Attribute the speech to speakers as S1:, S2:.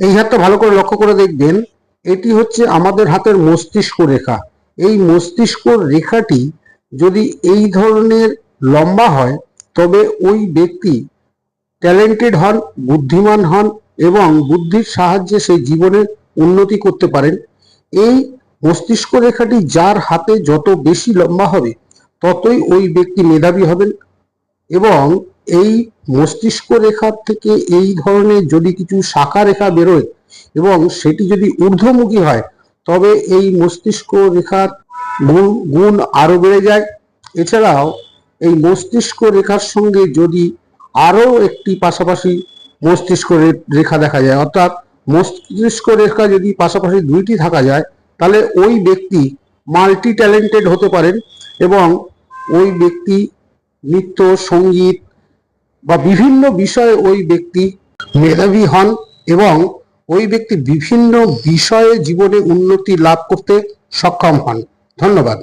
S1: এই হাতটা ভালো করে লক্ষ্য করে দেখবেন, এটি হচ্ছে আমাদের হাতের মস্তিষ্ক রেখা। এই মস্তিষ্ক রেখাটি যদি এই ধরনের লম্বা হয়, তবে ওই ব্যক্তি ট্যালেন্টেড হন, বুদ্ধিমান হন এবং বুদ্ধির সাহায্যে সেই জীবনে উন্নতি করতে পারেন। এই মস্তিষ্ক রেখাটি যার হাতে যত বেশি লম্বা হবে, ততই ওই ব্যক্তি মেধাবী হবেন এবং এই মস্তিষ্ক রেখার থেকে এই ধরনের যদি কিছু শাখা রেখা বেরোয় এবং সেটি যদি ঊর্ধ্বমুখী হয়, তবে এই মস্তিষ্ক রেখার গুণ গুণ আরও বেড়ে যায়। এছাড়াও এই মস্তিষ্ক রেখার সঙ্গে যদি আরও একটি পাশাপাশি মস্তিষ্ক রেখা দেখা যায়, অর্থাৎ মস্তিষ্ক রেখা যদি পাশাপাশি দুইটি থাকা যায়, তাহলে ওই ব্যক্তি মাল্টি ট্যালেন্টেড হতে পারেন এবং ওই ব্যক্তি নৃত্য সংগীত বা বিভিন্ন বিষয়ে ওই ব্যক্তি মেধাবী হন এবং ওই ব্যক্তি বিভিন্ন বিষয়ে জীবনে উন্নতি লাভ করতে সক্ষম হন। ধন্যবাদ।